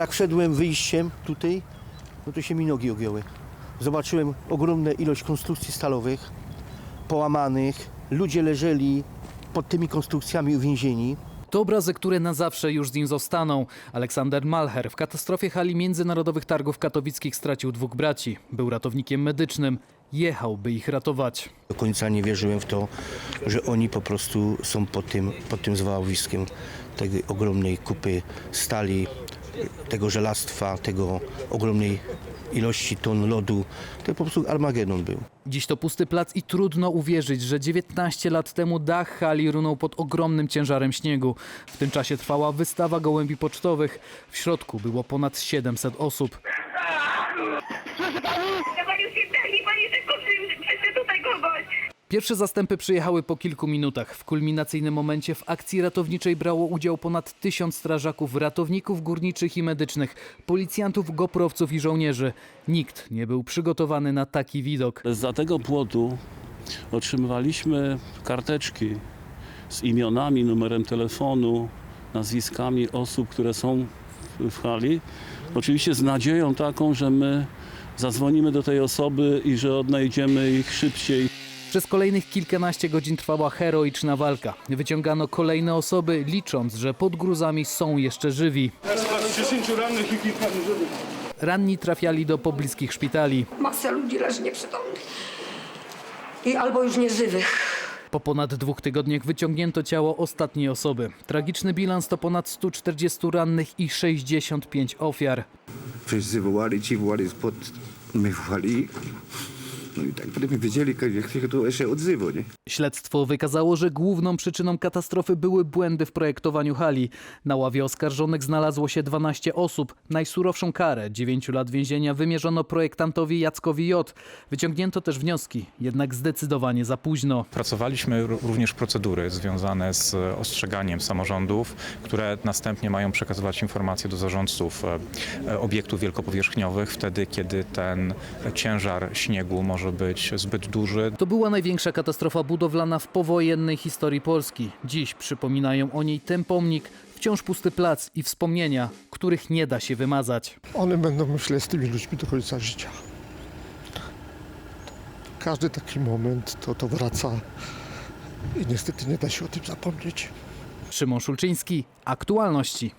Jak wszedłem wyjściem tutaj, no to się mi nogi ogięły. Zobaczyłem ogromną ilość konstrukcji stalowych, połamanych. Ludzie leżeli pod tymi konstrukcjami uwięzieni. To obrazy, które na zawsze już z nim zostaną. Aleksander Malher w katastrofie hali międzynarodowych targów katowickich stracił dwóch braci. Był ratownikiem medycznym. Jechał, by ich ratować. Do końca nie wierzyłem w to, że oni po prostu są pod tym, pod tym zwałowiskiem tej ogromnej kupy stali, tego żelastwa, tego ogromnej ilości ton lodu. To po prostu Armagedon był. Dziś to pusty plac i trudno uwierzyć, że 19 lat temu dach hali runął pod ogromnym ciężarem śniegu. W tym czasie trwała wystawa gołębi pocztowych. W środku było ponad 700 osób. Pani pani Pierwsze zastępy przyjechały po kilku minutach. W kulminacyjnym momencie w akcji ratowniczej brało udział ponad tysiąc strażaków, ratowników górniczych i medycznych, policjantów, goprowców i żołnierzy. Nikt nie był przygotowany na taki widok. Za tego płotu otrzymywaliśmy karteczki z imionami, numerem telefonu, nazwiskami osób, które są w- hali. Oczywiście z nadzieją taką, że my zadzwonimy do tej osoby i że odnajdziemy ich szybciej. Przez kolejnych kilkanaście godzin trwała heroiczna walka. Wyciągano kolejne osoby, licząc, że pod gruzami są jeszcze żywi. Teraz 10 rannych i kilka żywych. Ranni trafiali do pobliskich szpitali. Masa ludzi leży nieprzytomnych. I albo już nieżywych. Po ponad dwóch tygodniach wyciągnięto ciało ostatniej osoby. Tragiczny bilans to ponad 140 rannych i 65 ofiar. Wszyscy wołali, ci wołali spod, my wołali. No i tak potem wiedzieli, jak się to jeszcze odzywa, nie? Śledztwo wykazało, że główną przyczyną katastrofy były błędy w projektowaniu hali. Na ławie oskarżonych znalazło się 12 osób. Najsurowszą karę 9 lat więzienia wymierzono projektantowi Jackowi J. Wyciągnięto też wnioski, jednak zdecydowanie za późno. Pracowaliśmy ró- również procedury związane z ostrzeganiem samorządów, które następnie mają przekazywać informacje do zarządców e, e, obiektów wielkopowierzchniowych wtedy, kiedy ten ciężar śniegu może być zbyt duży. To była największa katastrofa budowlana w powojennej historii Polski. Dziś przypominają o niej ten pomnik, wciąż pusty plac i wspomnienia, których nie da się wymazać. One będą, myślę, z tymi ludźmi do końca życia. Każdy taki moment to, to wraca i niestety nie da się o tym zapomnieć. Szymon Szulczyński, aktualności.